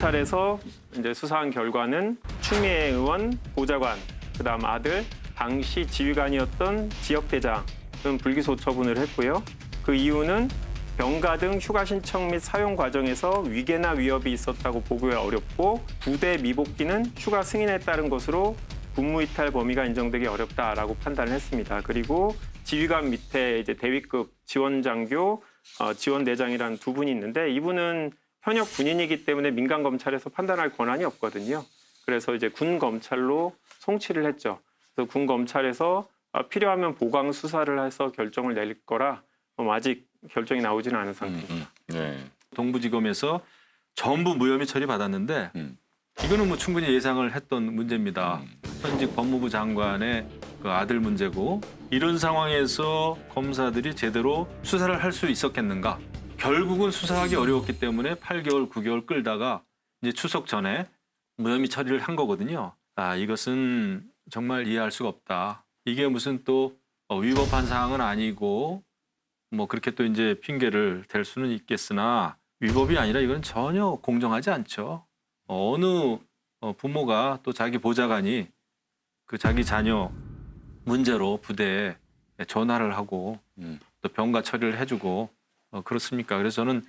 검찰에서 이제 수사한 결과는 추미애 의원 보좌관, 그다음 아들 당시 지휘관이었던 지역대장은 불기소 처분을 했고요. 그 이유는 병가 등 휴가 신청 및 사용 과정에서 위계나 위협이 있었다고 보기 어렵고 부대 미복귀는 휴가 승인에 따른 것으로 군무 이탈 범위가 인정되기 어렵다라고 판단을 했습니다. 그리고 지휘관 밑에 이제 대위급 지원 장교, 어, 지원 대장이라는 두 분이 있는데 이분은 현역 군인이기 때문에 민간 검찰에서 판단할 권한이 없거든요. 그래서 이제 군 검찰로 송치를 했죠. 그래서 군 검찰에서 아, 필요하면 보강 수사를 해서 결정을 낼 거라 어, 아직 결정이 나오지는 않은 상태입니다. 네. 동부지검에서 전부 무혐의 처리 받았는데 음. 이거는 뭐 충분히 예상을 했던 문제입니다. 음. 현직 법무부 장관의 그 아들 문제고 이런 상황에서 검사들이 제대로 수사를 할 수 있었겠는가? 결국은 수사하기 어려웠기 때문에 8개월, 9개월 끌다가 이제 추석 전에 무혐의 처리를 한 거거든요. 아 이것은 정말 이해할 수가 없다. 이게 무슨 또 어, 위법한 사항은 아니고 뭐 그렇게 또 이제 핑계를 댈 수는 있겠으나 위법이 아니라 이건 전혀 공정하지 않죠. 어, 어느 어, 부모가 또 자기 보좌관이 그 자기 자녀 문제로 부대에 전화를 하고 음. 또 병가 처리를 해주고 어, 그렇습니까? 그래서 저는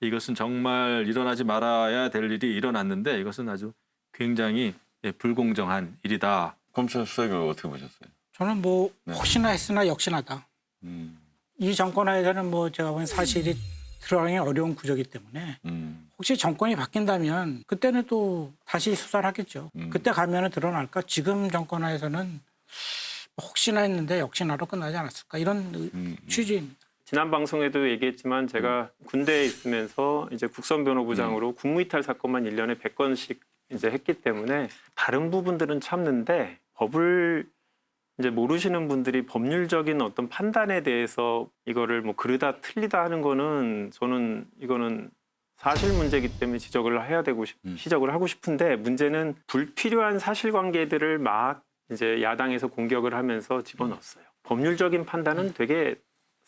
이것은 정말 일어나지 말아야 될 일이 일어났는데 이것은 아주 굉장히 예, 불공정한 일이다. 검찰 수사 결과 어떻게 보셨어요? 저는 뭐 네. 혹시나 했으나 역시나다. 음. 이 정권 하에서는 뭐 제가 본 사실이 드러나기 어려운 구조기 때문에 음. 혹시 정권이 바뀐다면 그때는 또 다시 수사를 하겠죠. 음. 그때 가면은 드러날까? 지금 정권 하에서는 혹시나 했는데 역시나로 끝나지 않았을까? 이런 음. 취지입니다. 지난 방송에도 얘기했지만 제가 군대에 있으면서 이제 국선 변호부장으로 군무이탈 사건만 일년에 100건씩 이제 했기 때문에 다른 부분들은 참는데 법을 이제 모르시는 분들이 법률적인 어떤 판단에 대해서 이거를 뭐 그르다 틀리다 하는 거는 저는 이거는 사실 문제이기 때문에 지적을 해야 되고 싶, 음. 지적을 하고 싶은데 문제는 불필요한 사실관계들을 막 이제 야당에서 공격을 하면서 집어넣었어요. 법률적인 판단은 되게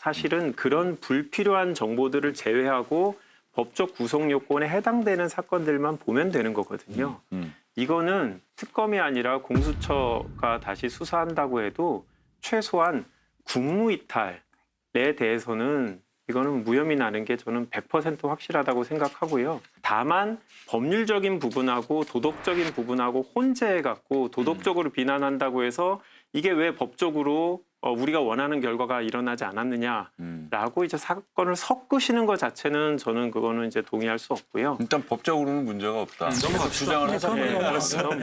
사실은 그런 불필요한 정보들을 제외하고 법적 구속 요건에 해당되는 사건들만 보면 되는 거거든요. 음. 이거는 특검이 아니라 공수처가 다시 수사한다고 해도 최소한 국무이탈에 대해서는 이거는 무혐의 나는 게 저는 100% 확실하다고 생각하고요. 다만 법률적인 부분하고 도덕적인 부분하고 혼재해 갖고 도덕적으로 비난한다고 해서 이게 왜 법적으로 어, 우리가 원하는 결과가 일어나지 않았느냐라고 음. 이제 사건을 섞으시는 것 자체는 저는 그거는 이제 동의할 수 없고요. 일단 법적으로는 문제가 없다. 음, 넘어갑시다. 주장을 네. 네.